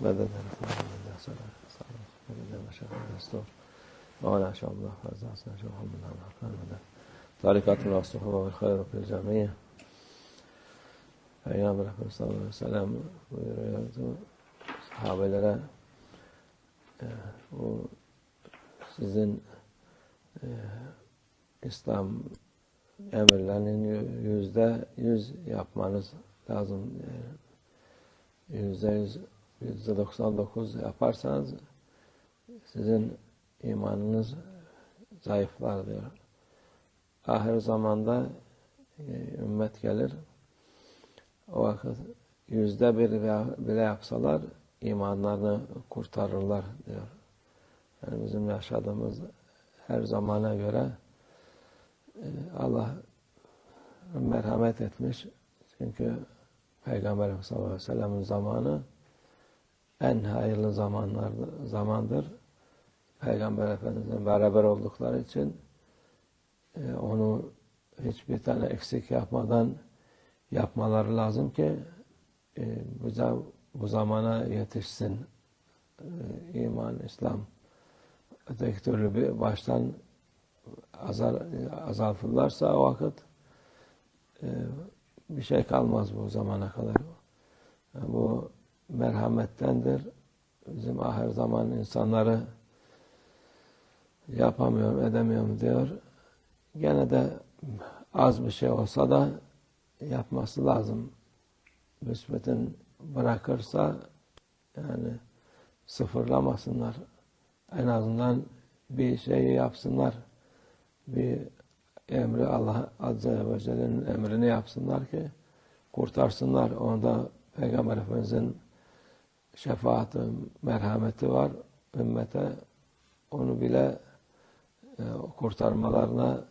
ماذا نفعل من نحصل فإذا ما شاء الله يستر وأنا شاء الله فأزع سنشاء الحمد لله الرحمن تعليقات مع الصحابة والخير في الجميع أيام الرحمة صلى الله عليه وسلم صحابة لنا وسيزن İslam emirlerinin yüzde yüz yapmanız lazım. Yüzde yüz, yüzde doksan dokuz yaparsanız sizin imanınız zayıflar diyor. Ahir zamanda e, ümmet gelir. O vakit yüzde bir bile yapsalar imanlarını kurtarırlar diyor. Yani bizim yaşadığımız her zamana göre Allah merhamet etmiş. Çünkü Peygamber sallallahu aleyhi ve sellem'in zamanı en hayırlı zamanlar, zamandır. Peygamber Efendimiz'le beraber oldukları için e, onu hiçbir tane eksik yapmadan yapmaları lazım ki e, bu, zamana yetişsin e, iman, İslam. Öteki türlü bir baştan azal, azaltırlarsa o vakit e, bir şey kalmaz bu zamana kadar. Yani bu merhamettendir. Bizim ahir zaman insanları yapamıyorum, edemiyorum diyor. Gene de az bir şey olsa da yapması lazım. Müsbetin bırakırsa yani sıfırlamasınlar. En azından bir şeyi yapsınlar. Bir emri Allah Azze ve Celle'nin emrini yapsınlar ki kurtarsınlar. Onda Peygamber Efendimiz'in şefaati, merhameti var ümmete. Onu bile e, kurtarmalarına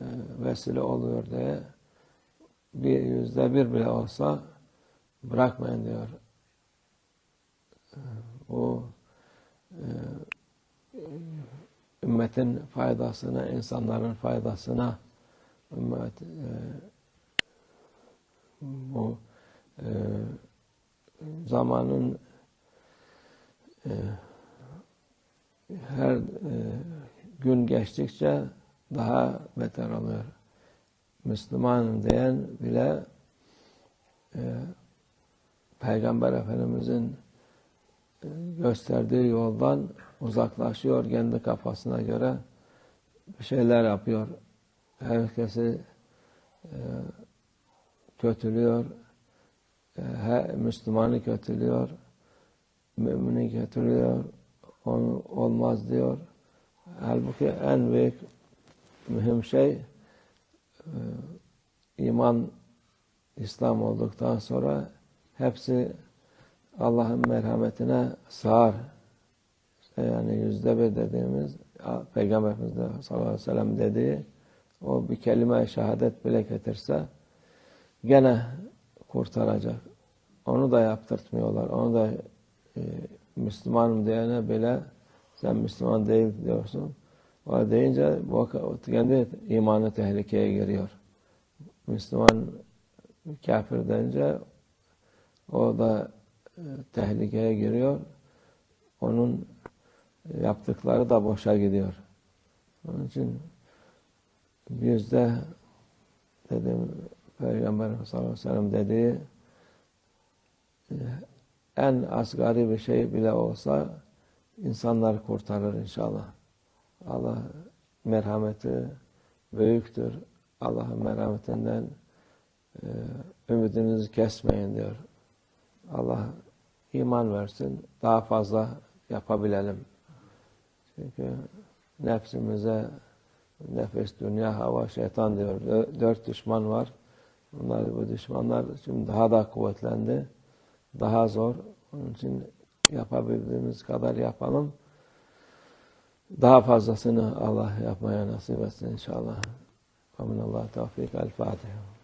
e, vesile oluyor diye bir yüzde bir bile olsa bırakmayın diyor. Bu e, ümmetin faydasına, insanların faydasına ümmet e, bu e, zamanın e, her e, gün geçtikçe daha beter oluyor. Müslümanım diyen bile e, Peygamber Efendimizin gösterdiği yoldan uzaklaşıyor kendi kafasına göre bir şeyler yapıyor. Herkesi e, kötülüyor. E, her, Müslümanı kötülüyor. Mümini kötülüyor. Onu olmaz diyor. Halbuki en büyük mühim şey e, iman İslam olduktan sonra hepsi Allah'ın merhametine sığar. İşte yani yüzde bir dediğimiz Peygamber Efendimiz sallallahu aleyhi ve sellem dediği o bir kelime şehadet bile getirse gene kurtaracak. Onu da yaptırtmıyorlar. Onu da e, Müslümanım diyene bile sen Müslüman değil diyorsun. O deyince bu kendi imanı tehlikeye giriyor. Müslüman kafir deyince o da tehlikeye giriyor. Onun yaptıkları da boşa gidiyor. Onun için yüzde dedim Peygamber sallallahu aleyhi ve sellem dediği e, en asgari bir şey bile olsa insanlar kurtarır inşallah. Allah merhameti büyüktür. Allah'ın merhametinden e, ümidinizi kesmeyin diyor. Allah iman versin, daha fazla yapabilelim. Çünkü nefsimize nefes, dünya, hava, şeytan diyor. Dört düşman var. Bunlar bu düşmanlar şimdi daha da kuvvetlendi. Daha zor. Onun için yapabildiğimiz kadar yapalım. Daha fazlasını Allah yapmaya nasip etsin inşallah. Amin Allah tevfik. El Fatiha.